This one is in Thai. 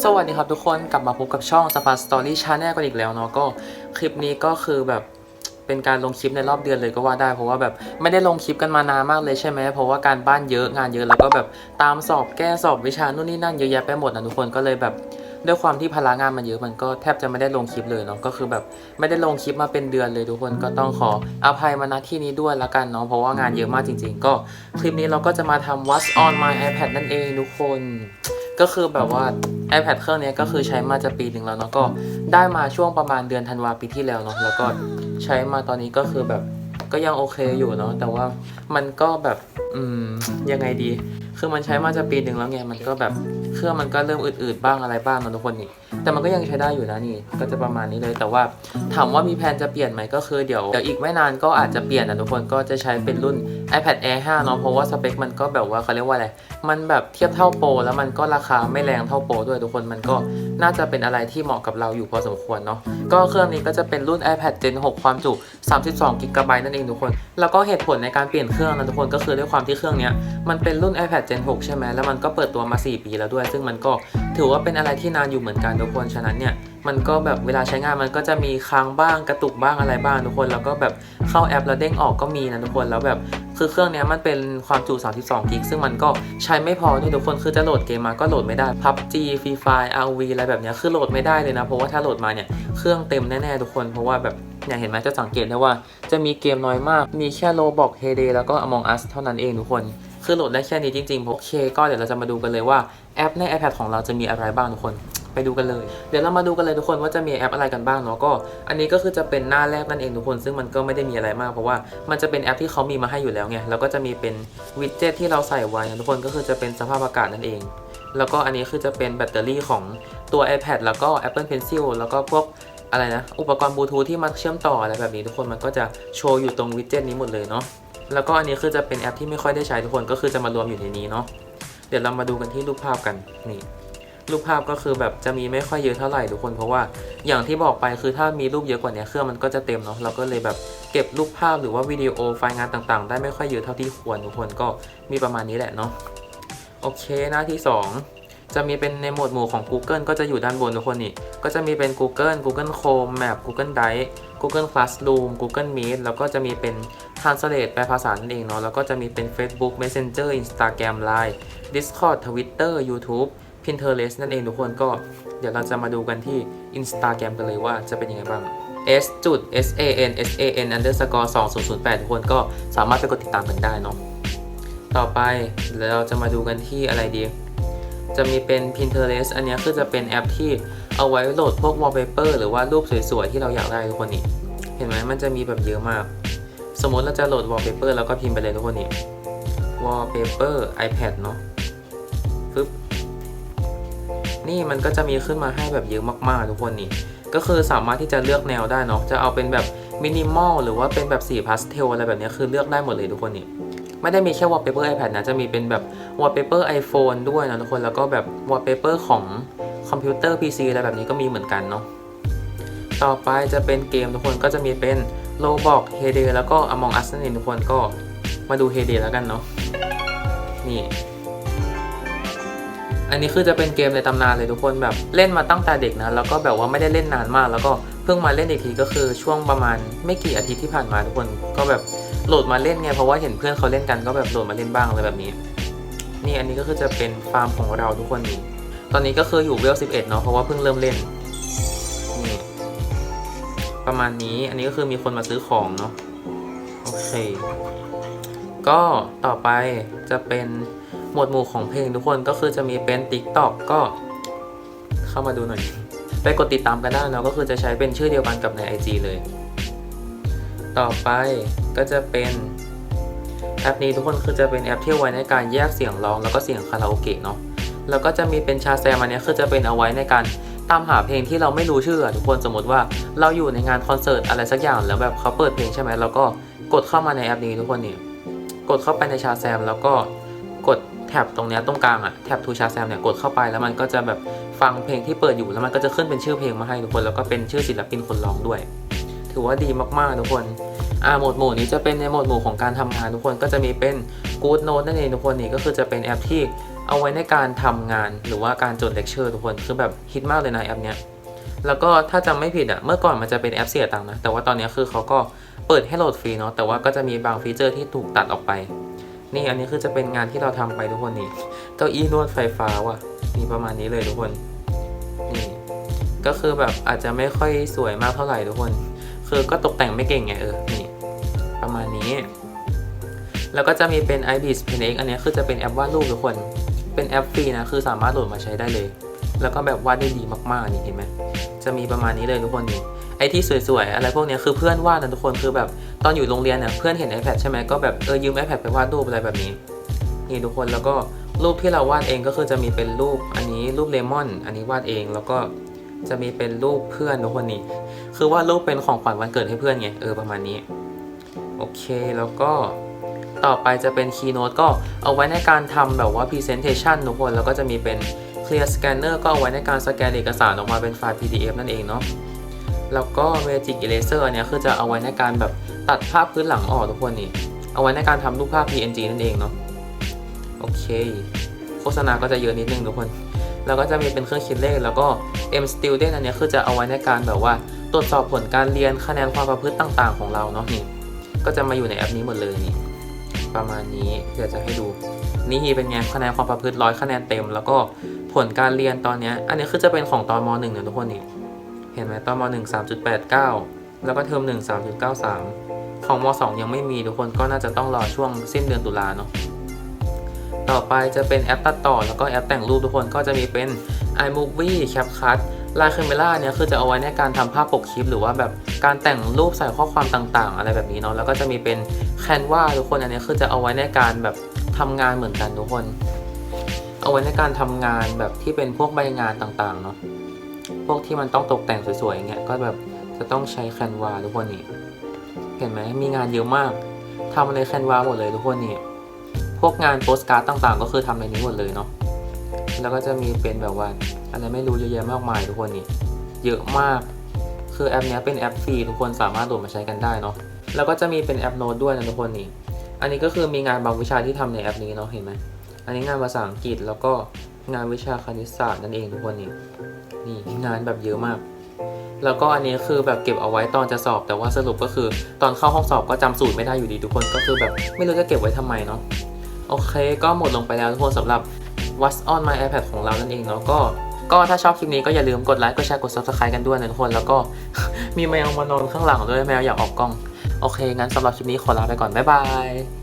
สวัสดีครับทุกคนกลับมาพบกับช่อง s p a Story Channel กันอีกแล้วเนาะก็คลิปนี้ก็คือแบบเป็นการลงคลิปในรอบเดือนเลยก็ว่าได้ เพราะว่าแบบไม่ได้ลงคลิปกันมานานมากเลยใช่ไหมเพราะว่าการบ้านเยอะงานเยอะแล้วก็แบบตามสอบแก้สอบวิชานู่นนี่นั่นเยอะแยะไปหมดนะทุกคนก็เลยแบบด้วยความที่พลังงานมันเยอะมันก็แทบจะไม่ได้ลงคลิปเลยเนาะก็คือแบบไม่ได้ลงคลิปมาเป็นเดือนเลยทุกคนก็ต้องขออภัยมาณที่นี้ด้วยละกันเนาะเพราะว่างานเยอะมากจริง ๆ ก็คลิปนี้เราก็จะมาทำ What's on my iPad นั่นเองทุกคน ก็คือแบบว่า iPad เครื่องนี้ก็คือใช้มาจะปีหนึ่งแล้วเนาะก็ได้มาช่วงประมาณเดือนธันวาปีที่แล้วเนาะแล้วก็ใช้มาตอนนี้ก็คือแบบก็ยังโอเคอยู่เนาะแต่ว่ามันก็แบบอืมยังไงดี คือมันใช้มาจะปีหนึ่งแล้วไงมันก็แบบเครื่องมันก็เริ่มอืดๆบ้างอะไรบ้างนะทุกคนนี่แต่มันก็ยังใช้ได้อยู่นะนี่ ก็จะประมาณนี้เลยแต่ว่าถามว่ามีแผนจะเปลี่ยนไหมก็คือเดี๋ยวเดี๋ยวอีกไม่นานก็อาจจะเปลี่ยนนะทุกคนก็จะใช้เป็นรุ่น iPad Air 5 เนาะเพราะว่าสเปคมันก็แบบว่าเขาเรียกว่าอะไรมันแบบเทียบเท่าโปรแล้วมันก็ราคาไม่แรงเท่าโปรด้วยทุกคนมันก็น่าจะเป็นอะไรที่เหมาะกับเราอยู่พอสมควรเนาะก็เครื่องนี้ก็จะเป็นรุ่น iPad Gen 6 ความจุ32 g b นั่นเองทุกคน แล้วก็เหตุผลในการเปลี่ยนเครื่องนะทุกคนก็คือด้วยความที่เครื่องนี้มันเป็นรุ่น iPad Gen 6 ใช่ไหมแล้วมันก็เปิดตัวมา 4 ปีแล้วด้วย ซึ่งมันก็ถือว่าเป็นอะไรที่นานอยู่เหมือนกันทุกคน ฉะนั้นเนี่ยมันก็แบบเวลาใช้งานมันก็จะมีค้างบ้างกระตุกบ้างอะไรบ้างทุกคน แล้วก็แบบเข้าแอปแล้วเด้งออกก็มีนะทุกคนแล้วแบบคือเครื่องนี้มันเป็นความจุ 32 กิก ซึ่งมันก็ใช้ไม่พอด้วยทุกคน คือจะโหลดเกมมาก็โหลดไม่ได้ PUBG Free Fire RV อะไรแบบเนี้ยคือโหลดไม่ได้เลยนะ เพราะว่าถ้าโหลดมาเนี่ยเครื่องเต็มแน่ๆทุกคน เพราะว่าแบบเนี่ยเห็นไหมจะสังเกตได้ว่าจะมีเกมน้อยมาก มีแค่ Roblox Heyday แล้วก็ Among Us เท่านั้นเองทุกคน คือโหลดได้แค่นี้จริงๆโอเค ก็เดี๋ยวเราจะมาดูกันเลยว่าแอปใน iPad ของเราจะมีอะไรบ้างทุกคนไปดูกันเลย เดี๋ยวเรามาดูกันเลยทุกคนว่าจะมีแอปอะไรกันบ้างเนาะก็ อันนี้ก็คือจะเป็นหน้าแรกนั่นเองทุกคน ซึ่งมันก็ไม่ได้มีอะไรมากเพราะว่ามันจะเป็นแอปที่เขามีมาให้อยู่แล้วไงแล้วก็จะมีเป็นวิดเจ็ตที่เราใส่ไว้นะทุกคนก็คือจะเป็นสภาพอากาศนั่นเอง แล้วก็อันนี้คือจะเป็นแบตเตอรี่ของตัว iPad แล้วก็ Apple Pencil แล้วก็พวกอะไรนะอุปกรณ์บลูทูธที่มาเชื่อมต่ออะไรแบบนี้ทุกคนมันก็จะโชว์อยู่ตรงวิดเจ็ตนี้หมดเลยเนาะ แล้วก็อันนี้คือจะเป็นแอปที่ไม่ค่อยได้ใช้ทุกคนก็คือจะมารวมอยู่ในนี้เนาะเดี๋ยวเรามาดูกันที่รูปภาพกันนี่รูปภาพก็คือแบบจะมีไม่ค่อยเยอะเท่าไหร่ทุกคน เพราะว่าอย่างที่บอกไปคือถ้ามีรูปเยอะกว่านี้เครื่องมันก็จะเต็มเนาะเราก็เลยแบบเก็บรูปภาพหรือว่าวิดีโอไฟล์งานต่างๆ ได้ไม่ค่อยเยอะเท่าที่ควรทุกคนก็มีประมาณนี้แหละเนาะโอเคหน้าที่ 2 จะมีเป็นในหมวดหมู่ของ Google ก็จะอยู่ด้านบนทุกคนนี่ก็จะมีเป็น Google Google Chrome Map Google Drive Google Classroom Google Meet แล้วก็จะมีเป็น Translate แปลภาษานั่นเองเนาะแล้วก็จะมีเป็น Facebook Messenger Instagram Line Discord Twitter YouTube Pinterest นั่นเองทุกคนก็เดี๋ยวเราจะมาดูกันที่ Instagram กันเลยว่าจะเป็นยังไงบ้าง s จุด s a n s a n underscore 2008 ทุกคนก็สามารถไปกดติดตามกันได้เนาะต่อไปเราจะมาดูกันที่อะไรดี จะมีเป็น Pinterest อันนี้คือจะเป็นแอปที่เอาไว้โหลดพวก wallpaper หรือว่ารูปสวยๆ ที่เราอยากได้ทุกคนนี่เห็นไหมมันจะมีแบบเยอะมาก สมมติเราจะโหลด wallpaper แล้วก็พิมพ์ไปเลยทุกคนนี่ wallpaper iPad เนาะฟึบนี่มันก็จะมีขึ้นมาให้แบบเยอะมากๆ ทุกคนนี่ ก็คือสามารถที่จะเลือกแนวได้เนาะ จะเอาเป็นแบบมินิมอลหรือว่าเป็นแบบสีพาสเทลอะไรแบบนี้คือเลือกได้หมดเลยทุกคนนี่ ไม่ได้มีแค่ wallpaper iPad นะ จะมีเป็นแบบ wallpaper iPhone ด้วยนะทุกคน แล้วก็แบบ wallpaper ของคอมพิวเตอร์ PC อะไรแบบนี้ก็มีเหมือนกันเนาะ ต่อไปจะเป็นเกมทุกคนก็จะมีเป็น Roblox Heyday แล้วก็ Among Us นั่นเองทุกคนก็มาดู Heyday แล้วกันเนาะนี่อันนี้คือจะเป็นเกมในตำนานเลยทุกคนแบบเล่นมาตั้งแต่เด็กนะแล้วก็แบบว่าไม่ได้เล่นนานมาก แล้วก็เพิ่งมาเล่นอีกทีก็คือช่วงประมาณไม่กี่อาทิตย์ที่ผ่านมาทุกคนก็แบบโหลดมาเล่นไงเพราะว่าเห็นเพื่อนเขาเล่นกันก็แบบโหลดมาเล่นบ้างอะไรแบบนี้ นี่อันนี้ก็คือจะเป็นฟาร์มของเราทุกคนนี่ตอนนี้ก็คืออยู่เวล11เนาะเพราะว่าเพิ่งเริ่มเล่น ประมาณนี้ อันนี้ก็คือมีคนมาซื้อของเนาะโอเค ก็ต่อไปจะเป็นหมวดหมู่ของเพลงทุกคนก็คือจะมีเป็น TikTok ก็เข้ามาดูหน่อย ไปกดติดตามกันได้เนาะก็คือจะใช้เป็นชื่อเดียวกันกับใน IG เลย ต่อไปก็จะเป็นแอปนี้ทุกคนคือจะเป็นแอปที่ไว้ในการแยกเสียงร้องแล้วก็เสียงคาราโอเกะเนาะแล้วก็จะมีเป็นชาแซมอันเนี้ยคือจะเป็นเอาไว้ในการ ตามหาเพลงที่เราไม่รู้ชื่อทุกคนสมมติว่าเราอยู่ในงานคอนเสิร์ตอะไรสักอย่างแล้วแบบเขาเปิดเพลงใช่ไหมแล้วก็กดเข้ามาในแอปนี้ทุกคนนี่กดเข้าไปในชาแซมแล้วก็กดแท็บตรงนี้ตรงกลางอะแท็บทูชาแซมเนี่ยกดเข้าไปแล้วมันก็จะแบบฟังเพลงที่เปิดอยู่แล้วมันก็จะขึ้นเป็นชื่อเพลงมาให้ทุกคนแล้วก็เป็นชื่อศิลปินคนร้องด้วย ถือว่าดีมากๆทุกคนอ่าโหมดหมู่นี้จะเป็นในโหมดหมู่ของการทำงานทุกคนก็จะมีเป็น Good Note นั่นเองทุกคนนี่ก็คือจะเป็นแอปที่ เอาไว้ในการทำงานหรือว่าการจดเลคเชอร์ทุกคนคือแบบฮิตมากเลยนะแอปเนี้ยแล้วก็ถ้าจำไม่ผิดอะเมื่อก่อนมันจะเป็นแอปเสียตังค์นะ แต่ว่าตอนนี้คือเขาก็เปิดให้โหลดฟรีเนาะแต่ว่าก็จะมีบางฟีเจอร์ที่ถูกตัดออกไป นี่อันนี้คือจะเป็นงานที่เราทำไปทุกคนนี่เก้าอี้นวดไฟฟ้าว่ะมีประมาณนี้เลยทุกคนนี่ก็คือแบบอาจจะไม่ค่อยสวยมากเท่าไหร่ทุกคน คือก็ตกแต่งไม่เก่งไงเออนี่ประมาณนี้ แล้วก็จะมีเป็น iBeats Pen X อันนี้คือจะเป็นแอปวาดรูปทุกคน เป็นแอปฟรีนะคือสามารถโหลดมาใช้ได้เลย แล้วก็แบบวาดได้ดีมากๆนี่เห็นไหมจะมีประมาณนี้เลยทุกคนนี่ไอที่สวยๆ อะไรพวกนี้คือเพื่อนวาดนะทุกคนคือแบบตอนอยู่โรงเรียนเนี่ยเพื่อนเห็น iPad ใช่ไหมก็แบบเออยืม iPad ไปวาดรูปอะไรแบบนี้ นี่ทุกคนแล้วก็รูปที่เราวาดเองก็คือจะมีเป็นรูปอันนี้รูปเลมอนอันนี้วาดเองแล้วก็จะมีเป็นรูปเพื่อนทุกคนนี่คือวาดรูปเป็นของขวัญวันเกิดให้เพื่อนไงเออประมาณนี้โอเคแล้วก็ ต่อไปจะเป็น Keynote ก็เอาไว้ในการทำแบบว่า Presentation ทุกคน แล้วก็จะมีเป็น Clear Scanner ก็เอาไว้ในการสแกนเอกสารออกมาเป็นไฟล์ PDF นั่นเองเนาะแล้วก็ Magic Eraser อันนี้คือจะเอาไว้ในการแบบตัดภาพพื้นหลังออกทุกคนนี่ เอาไว้ในการทำรูปภาพ PNG นั่นเองเนาะโอเค โฆษณาก็จะเยอะนิดนึงทุกคน แล้วก็จะมีเป็นเครื่องคิดเลข แล้วก็ M Student อันนี้คือจะเอาไว้ในการแบบว่าตรวจสอบผลการเรียนคะแนนความประพฤติต่าง ๆ ของเราเนาะนี่ก็จะมาอยู่ในแอปนี้หมดเลยนี่ ประมาณนี้เดี๋ยวจะให้ดู นี่เป็นไงคะแนนความประพฤติร้อยคะแนนเต็ม แล้วก็ผลการเรียนตอนนี้อันนี้คือจะเป็นของตอนม .1 เนี่ยทุกคนนี่เห็นไหมตอนม .1 3.89 แล้วก็เทอม1 3.93 ของม .2 ยังไม่มีทุกคนก็น่าจะต้องรอช่วงสิ้นเดือนตุลาเนาะต่อไปจะเป็นแอปตัดต่อแล้วก็แอปแต่งรูปทุกคนก็จะมีเป็น iMovie CapCut Line Camera เนี่ยคือจะเอาไว้ในการทำภาพปกคลิป หรือว่าแบบการแต่งรูปใส่ข้อความต่างๆ อะไรแบบนี้เนาะแล้วก็จะมีเป็น Canva ทุกคนอันนี้คือจะเอาไว้ในการแบบทำงานเหมือนกันทุกคน เอาไว้ในการทำงานแบบที่เป็นพวกใบงานต่างๆเนาะพวกที่มันต้องตกแต่งสวยๆอย่างเงี้ยก็แบบจะต้องใช้ Canva ทุกคนนี่เห็นไหมมีงานเยอะมากทำใน Canva หมดเลยทุกคนนี่พวกงานโปสการ์ดต่างๆ ก็คือทำในนี้หมดเลยเนาะ แล้วก็จะมีเป็นแบบว่าอะไรไม่รู้เยอะแยะมากมายทุกคนนี่เยอะมาก คือแอปนี้เป็นแอปฟรีทุกคนสามารถโหลดมาใช้กันได้เนาะแล้วก็จะมีเป็นแอปโน้ตด้วยนะทุกคนนี่อันนี้ก็คือมีงานบางวิชาที่ทำในแอปนี้เนาะเห็นไหมอันนี้งานภาษาอังกฤษแล้วก็งานวิชาคณิตศาสตร์นั่นเองทุกคนนี่นี่งานแบบเยอะมาก แล้วก็อันนี้คือแบบเก็บเอาไว้ตอนจะสอบ แต่ว่าสรุปก็คือตอนเข้าห้องสอบก็จำสูตรไม่ได้อยู่ดีทุกคนก็คือแบบไม่รู้จะเก็บไว้ทำไมเนาะโอเค ก็หมดลงไปแล้วทุกคนสำหรับ What's on my iPad ของเรานั่นเองเนาะก็ก็ถ้าชอบคลิปนี้ก็อย่าลืมกดไลค์ กดแชร์ กด subscribe กันด้วยนะทุกคน แล้วก็มีแมวมานอนข้างหลังด้วยแมวอยากออกกล้อง โอเค งั้นสำหรับคลิปนี้ขอลาไปก่อน บ๊ายบาย